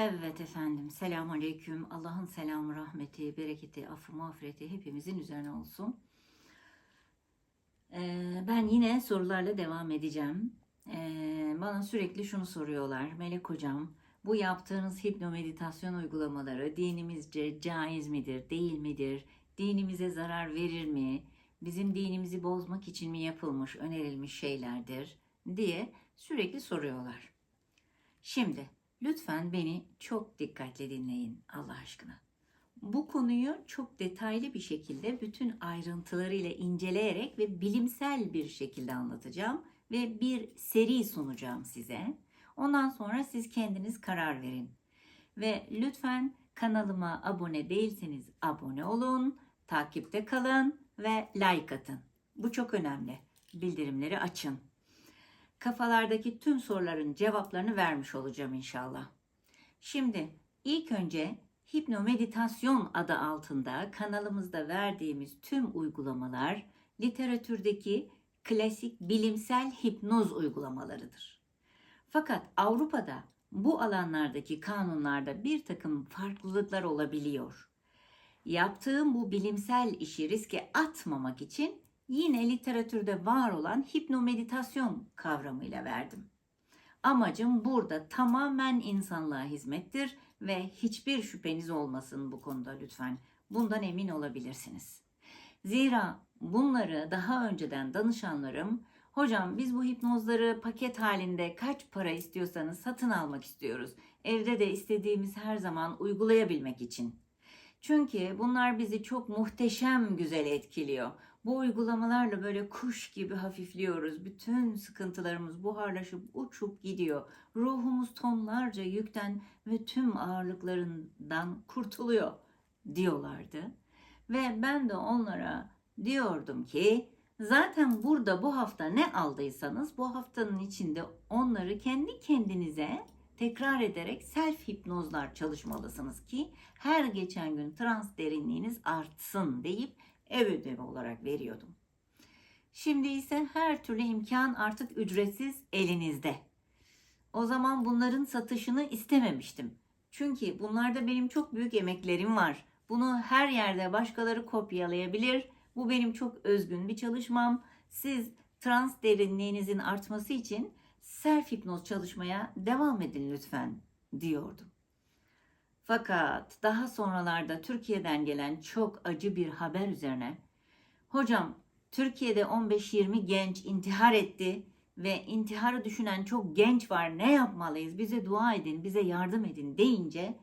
Evet efendim. Selamun aleyküm. Allah'ın selamı, rahmeti, bereketi, affı, mağfireti hepimizin üzerine olsun. Ee, ben yine sorularla devam edeceğim. Ee, bana sürekli şunu soruyorlar. Melek hocam, bu yaptığınız hipnomeditasyon uygulamaları dinimizce caiz midir, değil midir? Dinimize zarar verir mi? Bizim dinimizi bozmak için mi yapılmış, önerilmiş şeylerdir diye sürekli soruyorlar. Şimdi lütfen beni çok dikkatli dinleyin Allah aşkına. Bu konuyu çok detaylı bir şekilde bütün ayrıntılarıyla inceleyerek ve bilimsel bir şekilde anlatacağım ve bir seri sunacağım size. Ondan sonra siz kendiniz karar verin. Ve lütfen kanalıma abone değilseniz abone olun, takipte kalın ve like atın. Bu çok önemli. Bildirimleri açın kafalardaki tüm soruların cevaplarını vermiş olacağım inşallah. Şimdi ilk önce hipnomeditasyon adı altında kanalımızda verdiğimiz tüm uygulamalar literatürdeki klasik bilimsel hipnoz uygulamalarıdır. Fakat Avrupa'da bu alanlardaki kanunlarda bir takım farklılıklar olabiliyor. Yaptığım bu bilimsel işi riske atmamak için yine literatürde var olan hipnomeditasyon kavramıyla verdim. Amacım burada tamamen insanlığa hizmettir ve hiçbir şüpheniz olmasın bu konuda lütfen. Bundan emin olabilirsiniz. Zira bunları daha önceden danışanlarım, hocam biz bu hipnozları paket halinde kaç para istiyorsanız satın almak istiyoruz. Evde de istediğimiz her zaman uygulayabilmek için. Çünkü bunlar bizi çok muhteşem güzel etkiliyor. Bu uygulamalarla böyle kuş gibi hafifliyoruz. Bütün sıkıntılarımız buharlaşıp uçup gidiyor. Ruhumuz tonlarca yükten ve tüm ağırlıklarından kurtuluyor diyorlardı. Ve ben de onlara diyordum ki zaten burada bu hafta ne aldıysanız bu haftanın içinde onları kendi kendinize tekrar ederek self hipnozlar çalışmalısınız ki her geçen gün trans derinliğiniz artsın deyip ev ödevi olarak veriyordum. Şimdi ise her türlü imkan artık ücretsiz elinizde. O zaman bunların satışını istememiştim. Çünkü bunlarda benim çok büyük emeklerim var. Bunu her yerde başkaları kopyalayabilir. Bu benim çok özgün bir çalışmam. Siz trans derinliğinizin artması için self hipnoz çalışmaya devam edin lütfen diyordum. Fakat daha sonralarda Türkiye'den gelen çok acı bir haber üzerine hocam Türkiye'de 15-20 genç intihar etti ve intiharı düşünen çok genç var ne yapmalıyız bize dua edin bize yardım edin deyince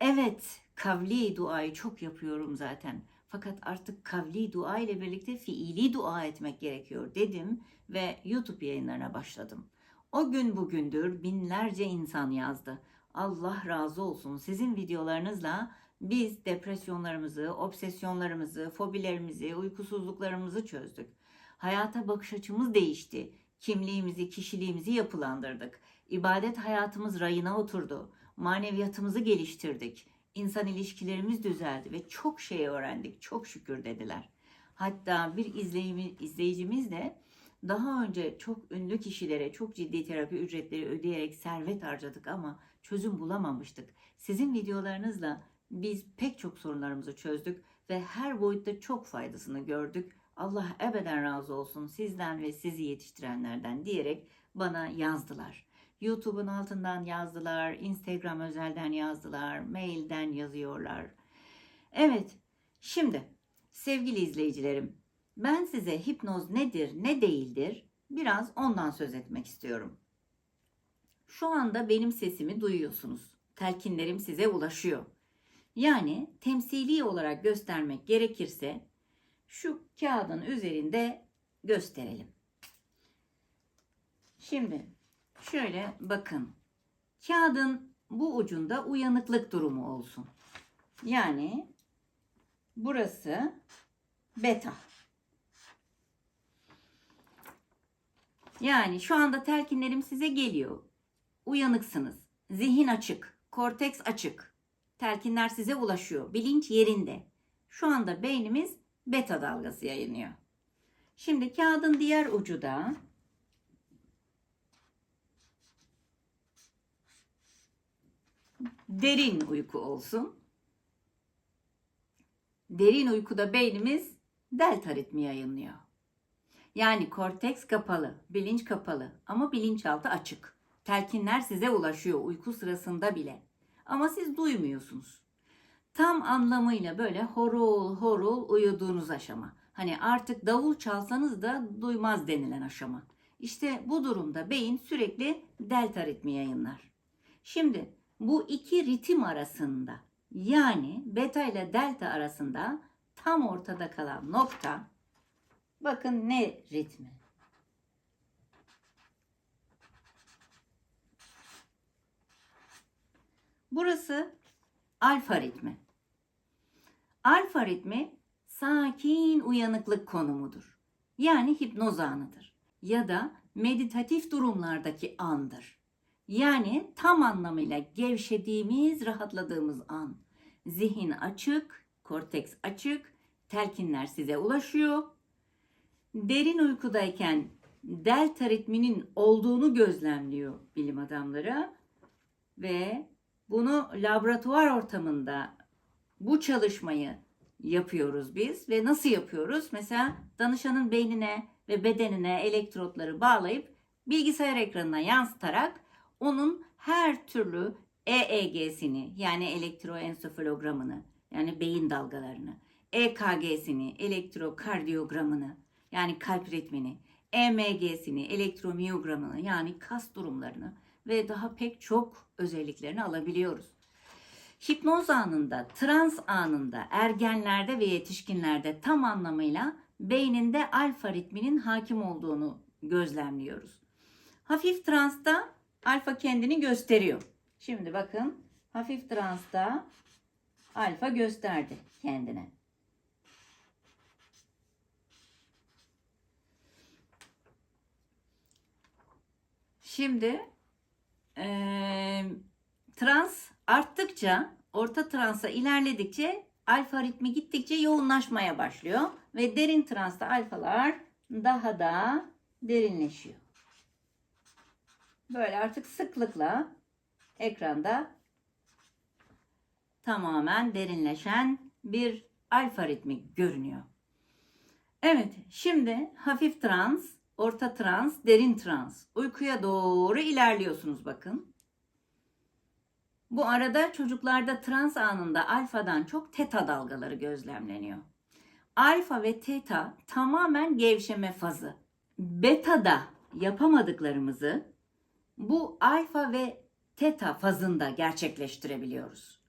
evet kavli duayı çok yapıyorum zaten fakat artık kavli dua ile birlikte fiili dua etmek gerekiyor dedim ve YouTube yayınlarına başladım. O gün bugündür binlerce insan yazdı. Allah razı olsun sizin videolarınızla biz depresyonlarımızı, obsesyonlarımızı, fobilerimizi, uykusuzluklarımızı çözdük. Hayata bakış açımız değişti. Kimliğimizi, kişiliğimizi yapılandırdık. İbadet hayatımız rayına oturdu. Maneviyatımızı geliştirdik. İnsan ilişkilerimiz düzeldi ve çok şey öğrendik. Çok şükür dediler. Hatta bir izleyicimiz de daha önce çok ünlü kişilere çok ciddi terapi ücretleri ödeyerek servet harcadık ama çözüm bulamamıştık. Sizin videolarınızla biz pek çok sorunlarımızı çözdük ve her boyutta çok faydasını gördük. Allah ebeden razı olsun sizden ve sizi yetiştirenlerden diyerek bana yazdılar. YouTube'un altından yazdılar, Instagram özelden yazdılar, mailden yazıyorlar. Evet, şimdi sevgili izleyicilerim, ben size hipnoz nedir, ne değildir biraz ondan söz etmek istiyorum. Şu anda benim sesimi duyuyorsunuz. Telkinlerim size ulaşıyor. Yani temsili olarak göstermek gerekirse şu kağıdın üzerinde gösterelim. Şimdi şöyle bakın. Kağıdın bu ucunda uyanıklık durumu olsun. Yani burası beta. Yani şu anda telkinlerim size geliyor. Uyanıksınız. Zihin açık. Korteks açık. Telkinler size ulaşıyor. Bilinç yerinde. Şu anda beynimiz beta dalgası yayınlıyor. Şimdi kağıdın diğer ucu da derin uyku olsun. Derin uykuda beynimiz delta ritmi yayınlıyor. Yani korteks kapalı, bilinç kapalı ama bilinçaltı açık. Telkinler size ulaşıyor uyku sırasında bile. Ama siz duymuyorsunuz. Tam anlamıyla böyle horul horul uyuduğunuz aşama. Hani artık davul çalsanız da duymaz denilen aşama. İşte bu durumda beyin sürekli delta ritmi yayınlar. Şimdi bu iki ritim arasında yani beta ile delta arasında tam ortada kalan nokta bakın ne ritmi? Burası alfa ritmi. Alfa ritmi sakin uyanıklık konumudur. Yani hipnoz anıdır ya da meditatif durumlardaki andır. Yani tam anlamıyla gevşediğimiz, rahatladığımız an. Zihin açık, korteks açık, telkinler size ulaşıyor. Derin uykudayken delta ritminin olduğunu gözlemliyor bilim adamları ve bunu laboratuvar ortamında bu çalışmayı yapıyoruz biz ve nasıl yapıyoruz? Mesela danışanın beynine ve bedenine elektrotları bağlayıp bilgisayar ekranına yansıtarak onun her türlü EEG'sini yani elektroensefalogramını yani beyin dalgalarını, EKG'sini, elektrokardiyogramını yani kalp ritmini, EMG'sini, elektromiyogramını yani kas durumlarını ve daha pek çok özelliklerini alabiliyoruz. Hipnoz anında, trans anında, ergenlerde ve yetişkinlerde tam anlamıyla beyninde alfa ritminin hakim olduğunu gözlemliyoruz. Hafif transta alfa kendini gösteriyor. Şimdi bakın hafif transta alfa gösterdi kendine. Şimdi eee, trans arttıkça, orta transa ilerledikçe alfa ritmi gittikçe yoğunlaşmaya başlıyor ve derin transta alfalar daha da derinleşiyor. Böyle artık sıklıkla ekranda tamamen derinleşen bir alfa ritmi görünüyor. Evet, şimdi hafif trans, orta trans, derin trans. Uykuya doğru ilerliyorsunuz bakın. Bu arada çocuklarda trans anında alfadan çok teta dalgaları gözlemleniyor. Alfa ve teta tamamen gevşeme fazı. Beta'da yapamadıklarımızı bu alfa ve teta fazında gerçekleştirebiliyoruz.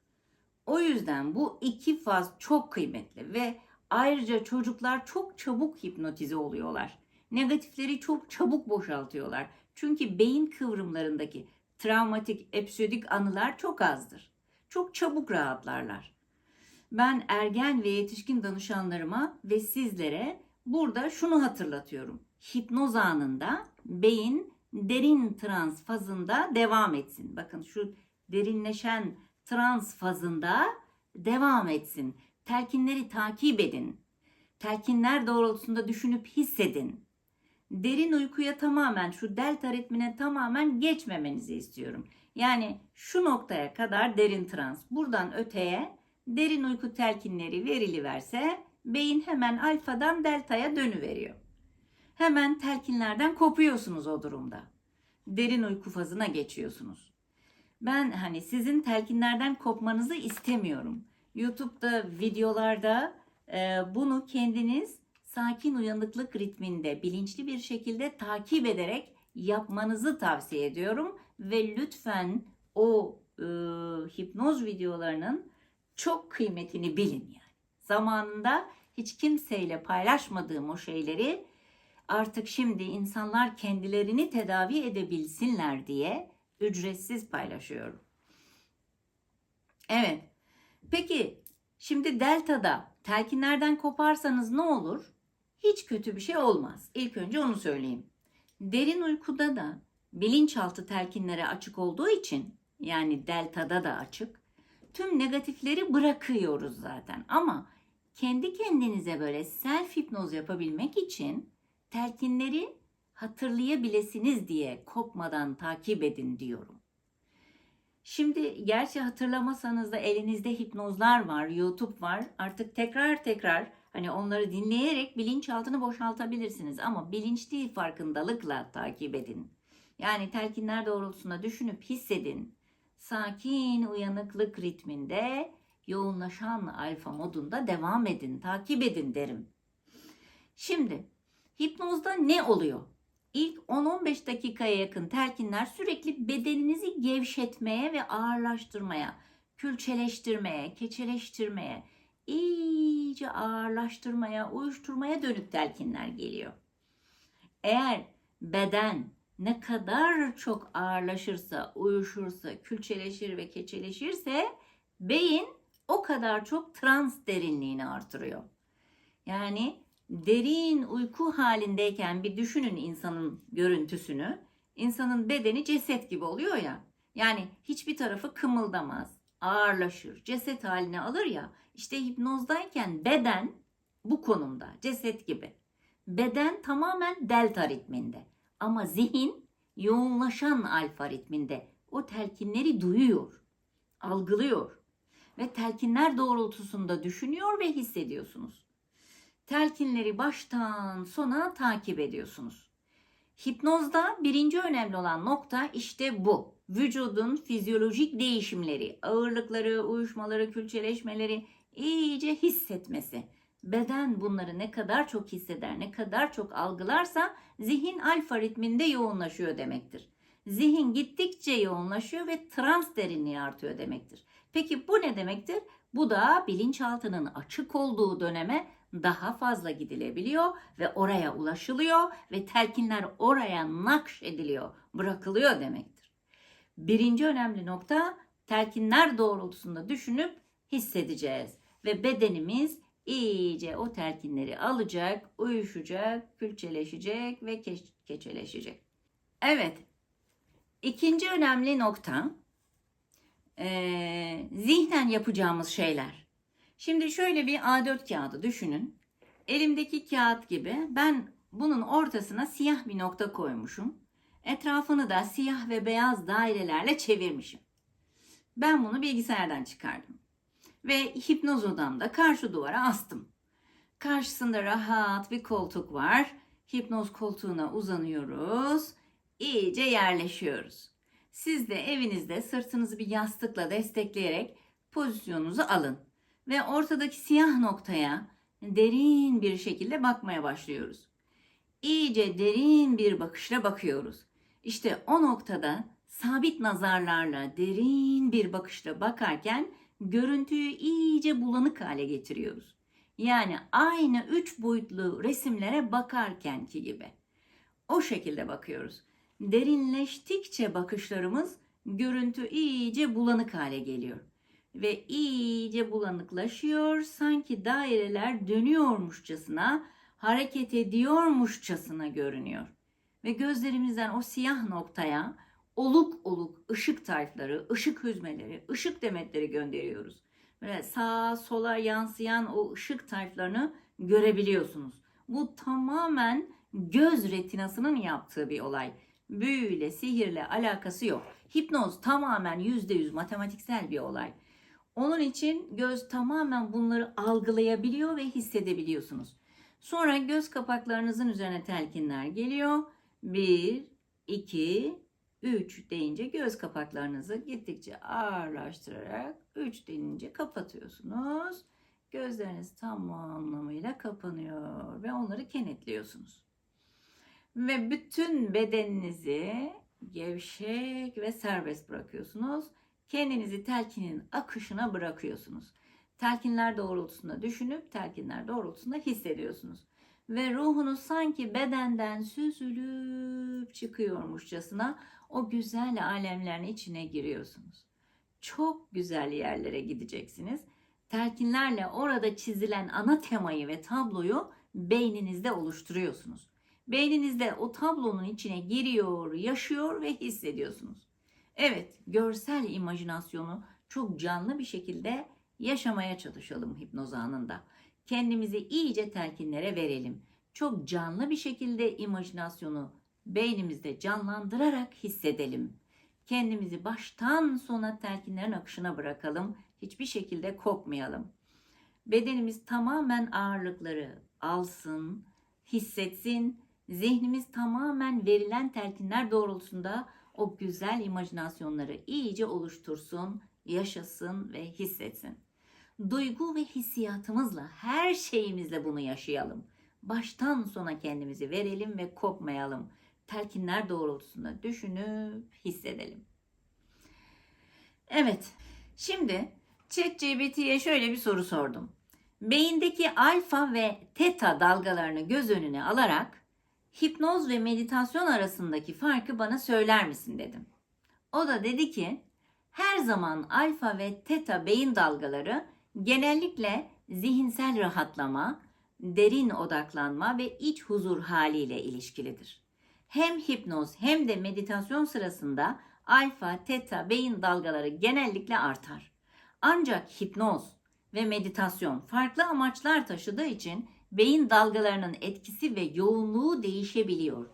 O yüzden bu iki faz çok kıymetli ve ayrıca çocuklar çok çabuk hipnotize oluyorlar. Negatifleri çok çabuk boşaltıyorlar. Çünkü beyin kıvrımlarındaki travmatik, episodik anılar çok azdır. Çok çabuk rahatlarlar. Ben ergen ve yetişkin danışanlarıma ve sizlere burada şunu hatırlatıyorum. Hipnoz anında beyin derin trans fazında devam etsin. Bakın şu derinleşen trans fazında devam etsin. Telkinleri takip edin. Telkinler doğrultusunda düşünüp hissedin. Derin uykuya tamamen şu delta ritmine tamamen geçmemenizi istiyorum. Yani şu noktaya kadar derin trans. Buradan öteye derin uyku telkinleri verili verse beyin hemen alfadan deltaya dönüveriyor. Hemen telkinlerden kopuyorsunuz o durumda. Derin uyku fazına geçiyorsunuz. Ben hani sizin telkinlerden kopmanızı istemiyorum. YouTube'da videolarda e, bunu kendiniz sakin uyanıklık ritminde bilinçli bir şekilde takip ederek yapmanızı tavsiye ediyorum ve lütfen o e, hipnoz videolarının çok kıymetini bilin yani. Zamanında hiç kimseyle paylaşmadığım o şeyleri artık şimdi insanlar kendilerini tedavi edebilsinler diye ücretsiz paylaşıyorum. Evet. Peki şimdi delta'da telkinlerden koparsanız ne olur? Hiç kötü bir şey olmaz. İlk önce onu söyleyeyim. Derin uykuda da bilinçaltı telkinlere açık olduğu için yani delta'da da açık. Tüm negatifleri bırakıyoruz zaten ama kendi kendinize böyle self hipnoz yapabilmek için telkinleri hatırlayabilesiniz diye kopmadan takip edin diyorum. Şimdi gerçi hatırlamasanız da elinizde hipnozlar var, YouTube var. Artık tekrar tekrar hani onları dinleyerek bilinçaltını boşaltabilirsiniz ama bilinçli farkındalıkla takip edin. Yani telkinler doğrultusunda düşünüp hissedin. Sakin uyanıklık ritminde yoğunlaşan alfa modunda devam edin, takip edin derim. Şimdi hipnozda ne oluyor? İlk 10-15 dakikaya yakın telkinler sürekli bedeninizi gevşetmeye ve ağırlaştırmaya, külçeleştirmeye, keçeleştirmeye, iyice ağırlaştırmaya, uyuşturmaya dönük telkinler geliyor. Eğer beden ne kadar çok ağırlaşırsa, uyuşursa, külçeleşir ve keçeleşirse beyin o kadar çok trans derinliğini artırıyor. Yani derin uyku halindeyken bir düşünün insanın görüntüsünü. İnsanın bedeni ceset gibi oluyor ya. Yani hiçbir tarafı kımıldamaz, ağırlaşır, ceset haline alır ya. İşte hipnozdayken beden bu konumda, ceset gibi. Beden tamamen delta ritminde ama zihin yoğunlaşan alfa ritminde. O telkinleri duyuyor, algılıyor ve telkinler doğrultusunda düşünüyor ve hissediyorsunuz telkinleri baştan sona takip ediyorsunuz. Hipnozda birinci önemli olan nokta işte bu. Vücudun fizyolojik değişimleri, ağırlıkları, uyuşmaları, külçeleşmeleri iyice hissetmesi. Beden bunları ne kadar çok hisseder, ne kadar çok algılarsa zihin alfa ritminde yoğunlaşıyor demektir. Zihin gittikçe yoğunlaşıyor ve trans derinliği artıyor demektir. Peki bu ne demektir? Bu da bilinçaltının açık olduğu döneme daha fazla gidilebiliyor ve oraya ulaşılıyor ve telkinler oraya nakş ediliyor, bırakılıyor demektir. Birinci önemli nokta telkinler doğrultusunda düşünüp hissedeceğiz ve bedenimiz iyice o telkinleri alacak, uyuşacak, külçeleşecek ve keç- keçeleşecek. Evet, ikinci önemli nokta eee, zihnen yapacağımız şeyler. Şimdi şöyle bir A4 kağıdı düşünün. Elimdeki kağıt gibi ben bunun ortasına siyah bir nokta koymuşum. Etrafını da siyah ve beyaz dairelerle çevirmişim. Ben bunu bilgisayardan çıkardım. Ve hipnoz odamda karşı duvara astım. Karşısında rahat bir koltuk var. Hipnoz koltuğuna uzanıyoruz. İyice yerleşiyoruz. Siz de evinizde sırtınızı bir yastıkla destekleyerek pozisyonunuzu alın ve ortadaki siyah noktaya derin bir şekilde bakmaya başlıyoruz. İyice derin bir bakışla bakıyoruz. İşte o noktada sabit nazarlarla derin bir bakışla bakarken görüntüyü iyice bulanık hale getiriyoruz. Yani aynı üç boyutlu resimlere bakarkenki gibi. O şekilde bakıyoruz. Derinleştikçe bakışlarımız görüntü iyice bulanık hale geliyor ve iyice bulanıklaşıyor. Sanki daireler dönüyormuşçasına, hareket ediyormuşçasına görünüyor. Ve gözlerimizden o siyah noktaya oluk oluk ışık tayfları, ışık hüzmeleri, ışık demetleri gönderiyoruz. Böyle sağa sola yansıyan o ışık tayflarını görebiliyorsunuz. Bu tamamen göz retinasının yaptığı bir olay. Büyüyle, sihirle alakası yok. Hipnoz tamamen %100 matematiksel bir olay. Onun için göz tamamen bunları algılayabiliyor ve hissedebiliyorsunuz. Sonra göz kapaklarınızın üzerine telkinler geliyor. 1, 2, 3 deyince göz kapaklarınızı gittikçe ağırlaştırarak 3 denince kapatıyorsunuz. Gözleriniz tam anlamıyla kapanıyor ve onları kenetliyorsunuz. Ve bütün bedeninizi gevşek ve serbest bırakıyorsunuz kendinizi telkinin akışına bırakıyorsunuz. Telkinler doğrultusunda düşünüp telkinler doğrultusunda hissediyorsunuz. Ve ruhunuz sanki bedenden süzülüp çıkıyormuşçasına o güzel alemlerin içine giriyorsunuz. Çok güzel yerlere gideceksiniz. Telkinlerle orada çizilen ana temayı ve tabloyu beyninizde oluşturuyorsunuz. Beyninizde o tablonun içine giriyor, yaşıyor ve hissediyorsunuz. Evet, görsel imajinasyonu çok canlı bir şekilde yaşamaya çalışalım hipnoz anında. Kendimizi iyice telkinlere verelim. Çok canlı bir şekilde imajinasyonu beynimizde canlandırarak hissedelim. kendimizi baştan sona telkinlerin akışına bırakalım. Hiçbir şekilde kopmayalım. Bedenimiz tamamen ağırlıkları alsın, hissetsin. Zihnimiz tamamen verilen telkinler doğrultusunda o güzel imajinasyonları iyice oluştursun, yaşasın ve hissetsin. Duygu ve hissiyatımızla, her şeyimizle bunu yaşayalım. Baştan sona kendimizi verelim ve kopmayalım. Telkinler doğrultusunda düşünüp hissedelim. Evet, şimdi ChatGPT'ye şöyle bir soru sordum. Beyindeki alfa ve teta dalgalarını göz önüne alarak hipnoz ve meditasyon arasındaki farkı bana söyler misin dedim. O da dedi ki her zaman alfa ve teta beyin dalgaları genellikle zihinsel rahatlama, derin odaklanma ve iç huzur haliyle ilişkilidir. Hem hipnoz hem de meditasyon sırasında alfa, teta beyin dalgaları genellikle artar. Ancak hipnoz ve meditasyon farklı amaçlar taşıdığı için beyin dalgalarının etkisi ve yoğunluğu değişebiliyor.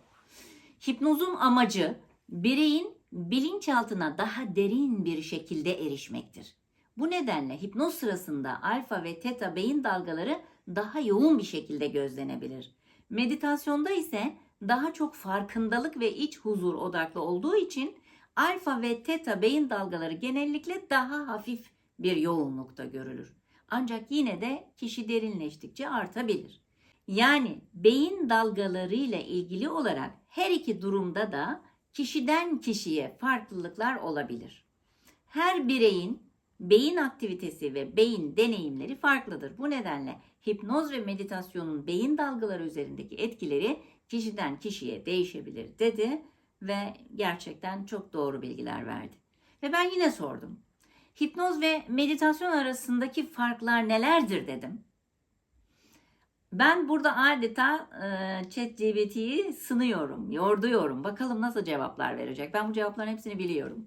Hipnozun amacı bireyin bilinçaltına daha derin bir şekilde erişmektir. Bu nedenle hipnoz sırasında alfa ve teta beyin dalgaları daha yoğun bir şekilde gözlenebilir. Meditasyonda ise daha çok farkındalık ve iç huzur odaklı olduğu için alfa ve teta beyin dalgaları genellikle daha hafif bir yoğunlukta görülür. Ancak yine de kişi derinleştikçe artabilir. Yani beyin dalgalarıyla ilgili olarak her iki durumda da kişiden kişiye farklılıklar olabilir. Her bireyin beyin aktivitesi ve beyin deneyimleri farklıdır. Bu nedenle hipnoz ve meditasyonun beyin dalgaları üzerindeki etkileri kişiden kişiye değişebilir dedi ve gerçekten çok doğru bilgiler verdi. Ve ben yine sordum. Hipnoz ve meditasyon arasındaki farklar nelerdir dedim. Ben burada adeta e, ChatGPT'yi sınıyorum, yorduyorum. Bakalım nasıl cevaplar verecek. Ben bu cevapların hepsini biliyorum.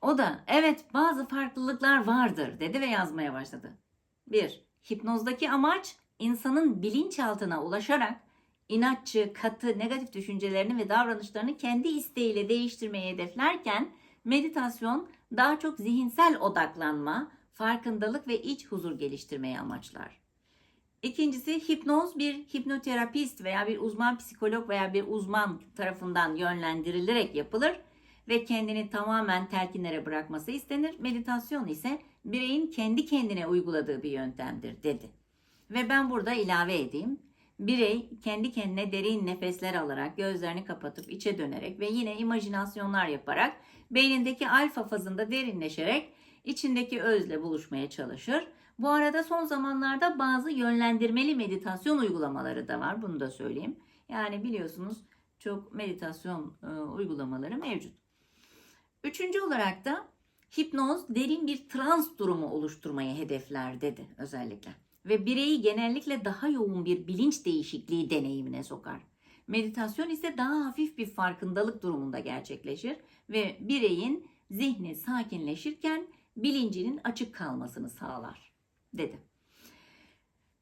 O da evet bazı farklılıklar vardır dedi ve yazmaya başladı. 1. Hipnozdaki amaç insanın bilinçaltına ulaşarak inatçı, katı, negatif düşüncelerini ve davranışlarını kendi isteğiyle değiştirmeyi hedeflerken meditasyon daha çok zihinsel odaklanma, farkındalık ve iç huzur geliştirmeyi amaçlar. İkincisi hipnoz bir hipnoterapist veya bir uzman psikolog veya bir uzman tarafından yönlendirilerek yapılır ve kendini tamamen telkinlere bırakması istenir. Meditasyon ise bireyin kendi kendine uyguladığı bir yöntemdir dedi. Ve ben burada ilave edeyim. Birey kendi kendine derin nefesler alarak, gözlerini kapatıp içe dönerek ve yine imajinasyonlar yaparak beynindeki alfa fazında derinleşerek içindeki özle buluşmaya çalışır. Bu arada son zamanlarda bazı yönlendirmeli meditasyon uygulamaları da var. Bunu da söyleyeyim. Yani biliyorsunuz çok meditasyon e, uygulamaları mevcut. Üçüncü olarak da hipnoz derin bir trans durumu oluşturmayı hedefler dedi özellikle. Ve bireyi genellikle daha yoğun bir bilinç değişikliği deneyimine sokar. Meditasyon ise daha hafif bir farkındalık durumunda gerçekleşir ve bireyin zihni sakinleşirken bilincinin açık kalmasını sağlar dedi.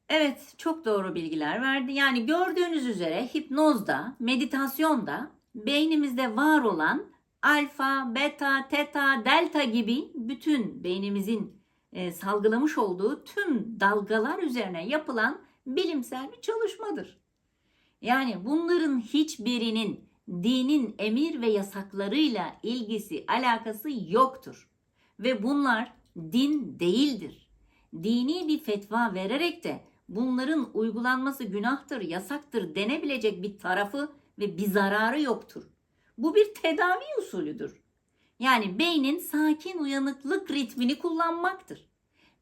Evet, çok doğru bilgiler verdi. Yani gördüğünüz üzere hipnozda, meditasyonda beynimizde var olan alfa, beta, teta, delta gibi bütün beynimizin e, salgılamış olduğu tüm dalgalar üzerine yapılan bilimsel bir çalışmadır. Yani bunların hiçbirinin dinin emir ve yasaklarıyla ilgisi, alakası yoktur. Ve bunlar din değildir. Dini bir fetva vererek de bunların uygulanması günahtır, yasaktır denebilecek bir tarafı ve bir zararı yoktur. Bu bir tedavi usulüdür. Yani beynin sakin uyanıklık ritmini kullanmaktır.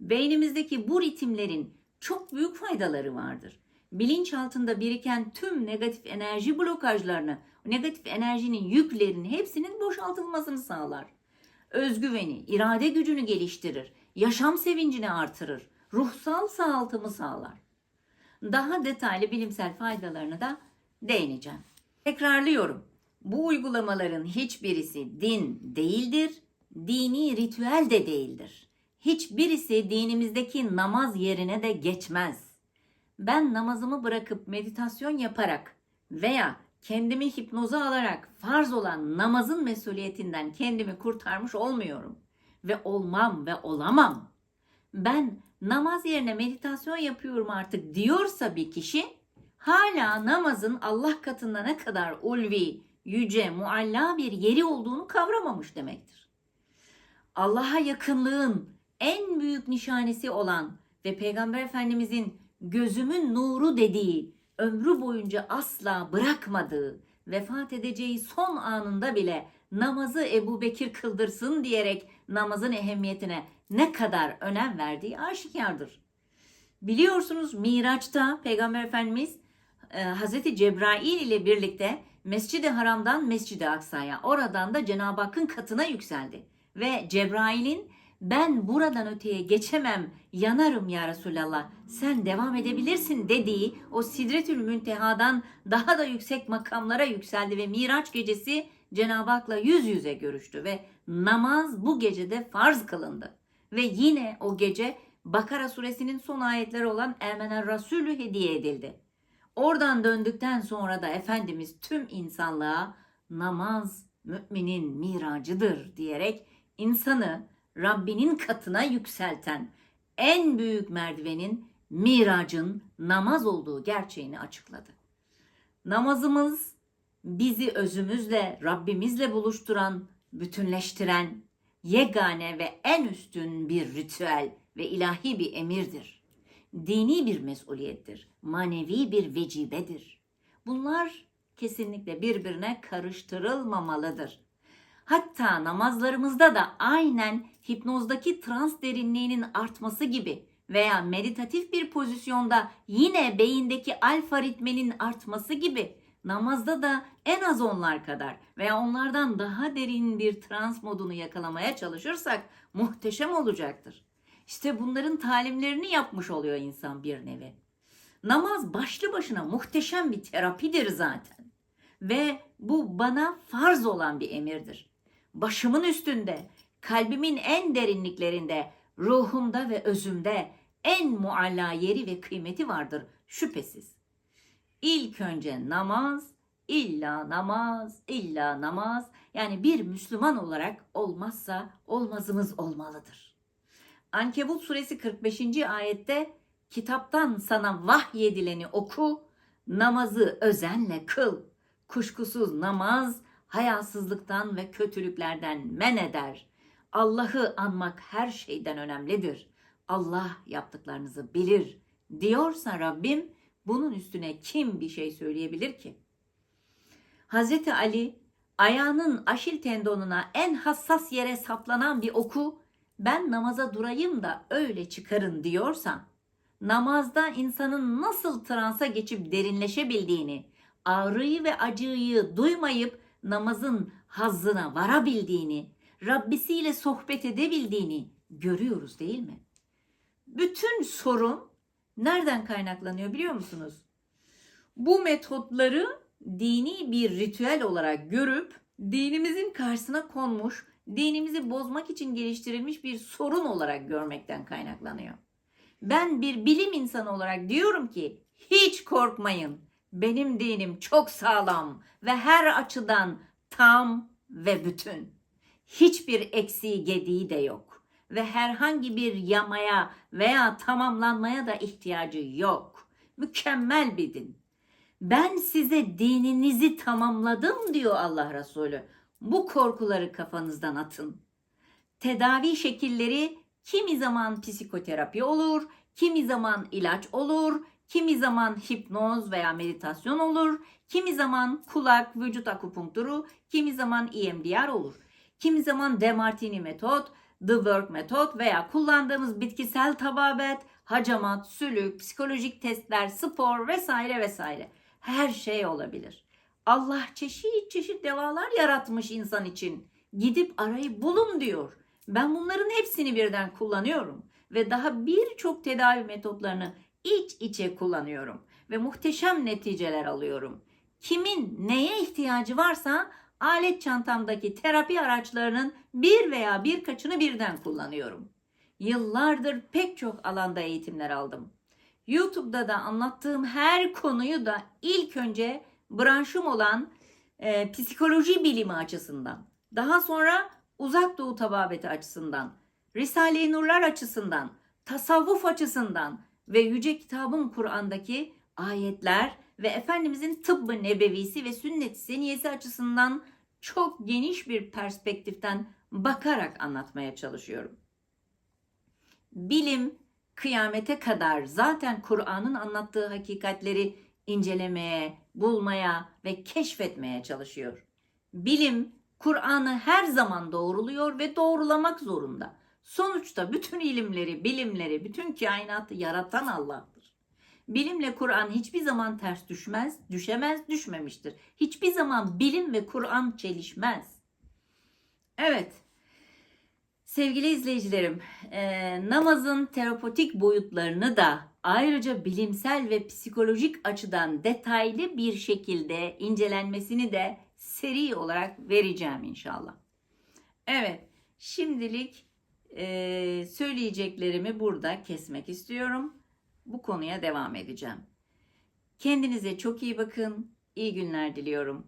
Beynimizdeki bu ritimlerin çok büyük faydaları vardır. Bilinç altında biriken tüm negatif enerji blokajlarını, negatif enerjinin yüklerinin hepsinin boşaltılmasını sağlar. Özgüveni, irade gücünü geliştirir, yaşam sevincini artırır, ruhsal sağaltımı sağlar. Daha detaylı bilimsel faydalarını da değineceğim. Tekrarlıyorum. Bu uygulamaların hiçbirisi din değildir, dini ritüel de değildir. Hiçbirisi dinimizdeki namaz yerine de geçmez. Ben namazımı bırakıp meditasyon yaparak veya kendimi hipnoza alarak farz olan namazın mesuliyetinden kendimi kurtarmış olmuyorum ve olmam ve olamam. Ben namaz yerine meditasyon yapıyorum artık diyorsa bir kişi hala namazın Allah katında ne kadar ulvi, yüce, mualla bir yeri olduğunu kavramamış demektir. Allah'a yakınlığın en büyük nişanesi olan ve Peygamber Efendimizin gözümün nuru dediği, ömrü boyunca asla bırakmadığı, vefat edeceği son anında bile namazı Ebu Bekir kıldırsın diyerek namazın ehemmiyetine ne kadar önem verdiği aşikardır. Biliyorsunuz Miraç'ta Peygamber Efendimiz e, Hazreti Cebrail ile birlikte Mescid-i Haram'dan Mescid-i Aksa'ya, oradan da Cenab-ı Hakk'ın katına yükseldi. Ve Cebrail'in ben buradan öteye geçemem, yanarım ya Resulallah, sen devam edebilirsin dediği o Sidretül Münteha'dan daha da yüksek makamlara yükseldi ve Miraç gecesi Cenab-ı Hak'la yüz yüze görüştü ve namaz bu gecede farz kılındı. Ve yine o gece Bakara suresinin son ayetleri olan Emener Rasulü hediye edildi. Oradan döndükten sonra da Efendimiz tüm insanlığa namaz müminin miracıdır diyerek insanı Rabbinin katına yükselten en büyük merdivenin miracın namaz olduğu gerçeğini açıkladı. Namazımız bizi özümüzle, Rabbimizle buluşturan, bütünleştiren, yegane ve en üstün bir ritüel ve ilahi bir emirdir. Dini bir mesuliyettir, manevi bir vecibedir. Bunlar kesinlikle birbirine karıştırılmamalıdır. Hatta namazlarımızda da aynen hipnozdaki trans derinliğinin artması gibi veya meditatif bir pozisyonda yine beyindeki alfa ritmenin artması gibi namazda da en az onlar kadar veya onlardan daha derin bir trans modunu yakalamaya çalışırsak muhteşem olacaktır. İşte bunların talimlerini yapmış oluyor insan bir nevi. Namaz başlı başına muhteşem bir terapidir zaten. Ve bu bana farz olan bir emirdir. Başımın üstünde, kalbimin en derinliklerinde, ruhumda ve özümde en mualla yeri ve kıymeti vardır şüphesiz. İlk önce namaz, illa namaz, illa namaz. Yani bir Müslüman olarak olmazsa olmazımız olmalıdır. Ankebut suresi 45. ayette kitaptan sana vahyedileni oku, namazı özenle kıl. Kuşkusuz namaz hayasızlıktan ve kötülüklerden men eder. Allah'ı anmak her şeyden önemlidir. Allah yaptıklarınızı bilir diyorsa Rabbim bunun üstüne kim bir şey söyleyebilir ki? Hazreti Ali ayağının aşil tendonuna en hassas yere saplanan bir oku ben namaza durayım da öyle çıkarın diyorsa namazda insanın nasıl transa geçip derinleşebildiğini, ağrıyı ve acıyı duymayıp namazın hazzına varabildiğini, Rabbisiyle sohbet edebildiğini görüyoruz değil mi? Bütün sorun nereden kaynaklanıyor biliyor musunuz? Bu metotları dini bir ritüel olarak görüp dinimizin karşısına konmuş, dinimizi bozmak için geliştirilmiş bir sorun olarak görmekten kaynaklanıyor. Ben bir bilim insanı olarak diyorum ki hiç korkmayın. Benim dinim çok sağlam ve her açıdan tam ve bütün. Hiçbir eksiği gediği de yok ve herhangi bir yamaya veya tamamlanmaya da ihtiyacı yok. Mükemmel bir din. Ben size dininizi tamamladım diyor Allah Resulü. Bu korkuları kafanızdan atın. Tedavi şekilleri kimi zaman psikoterapi olur, kimi zaman ilaç olur, kimi zaman hipnoz veya meditasyon olur, kimi zaman kulak vücut akupunkturu, kimi zaman EMDR olur. Kimi zaman Demartini metot, The Work metot veya kullandığımız bitkisel tababet, hacamat, sülük, psikolojik testler, spor vesaire vesaire. Her şey olabilir. Allah çeşit çeşit devalar yaratmış insan için. Gidip arayı bulun diyor. Ben bunların hepsini birden kullanıyorum ve daha birçok tedavi metotlarını iç içe kullanıyorum ve muhteşem neticeler alıyorum. Kimin neye ihtiyacı varsa alet çantamdaki terapi araçlarının bir veya birkaçını birden kullanıyorum. Yıllardır pek çok alanda eğitimler aldım. YouTube'da da anlattığım her konuyu da ilk önce branşım olan e, psikoloji bilimi açısından, daha sonra uzak doğu tababeti açısından, Risale-i Nurlar açısından, tasavvuf açısından ve Yüce Kitabım Kur'an'daki ayetler ve Efendimizin tıbbı nebevisi ve sünnet-i seniyesi açısından çok geniş bir perspektiften bakarak anlatmaya çalışıyorum. Bilim kıyamete kadar zaten Kur'an'ın anlattığı hakikatleri incelemeye, bulmaya ve keşfetmeye çalışıyor. Bilim Kur'an'ı her zaman doğruluyor ve doğrulamak zorunda. Sonuçta bütün ilimleri, bilimleri, bütün kainatı yaratan Allah'tır. Bilimle Kur'an hiçbir zaman ters düşmez, düşemez, düşmemiştir. Hiçbir zaman bilim ve Kur'an çelişmez. Evet, sevgili izleyicilerim, e, namazın terapotik boyutlarını da ayrıca bilimsel ve psikolojik açıdan detaylı bir şekilde incelenmesini de seri olarak vereceğim inşallah. Evet, şimdilik e, söyleyeceklerimi burada kesmek istiyorum. Bu konuya devam edeceğim. Kendinize çok iyi bakın. İyi günler diliyorum.